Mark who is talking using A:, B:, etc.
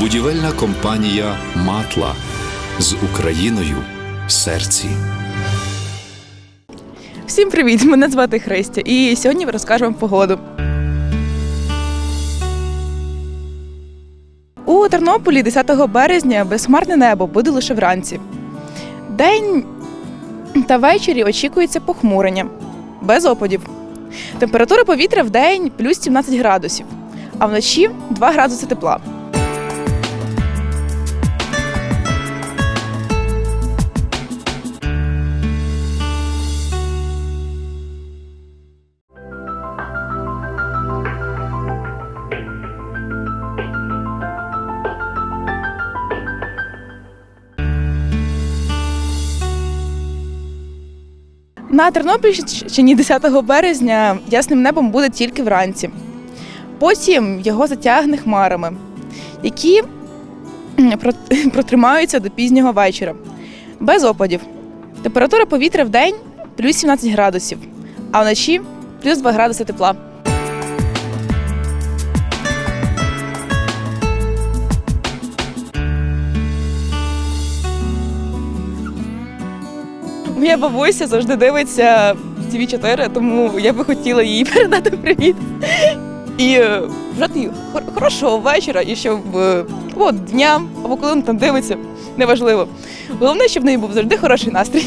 A: Будівельна компанія Матла з Україною в серці.
B: Всім привіт! Мене звати Христя, і сьогодні розкажу вам погоду. У Тернополі 10 березня безхмарне небо буде лише вранці. День та ввечері очікується похмурення, без опадів. Температура повітря в день плюс 17 градусів, а вночі 2 градуси тепла. На Тернопільщині 10 березня ясним небом буде тільки вранці. Потім його затягне хмарами, які протримаються до пізнього вечора. Без опадів. Температура повітря в день плюс 17 градусів, а вночі плюс 2 градуси тепла. Моя бабуся завжди дивиться tv 4 тому я би хотіла їй передати привіт. І вжати бажати хор- хорошого вечора, і щоб е, дня, або коли вона там дивиться, неважливо. Головне, щоб в неї був завжди хороший настрій.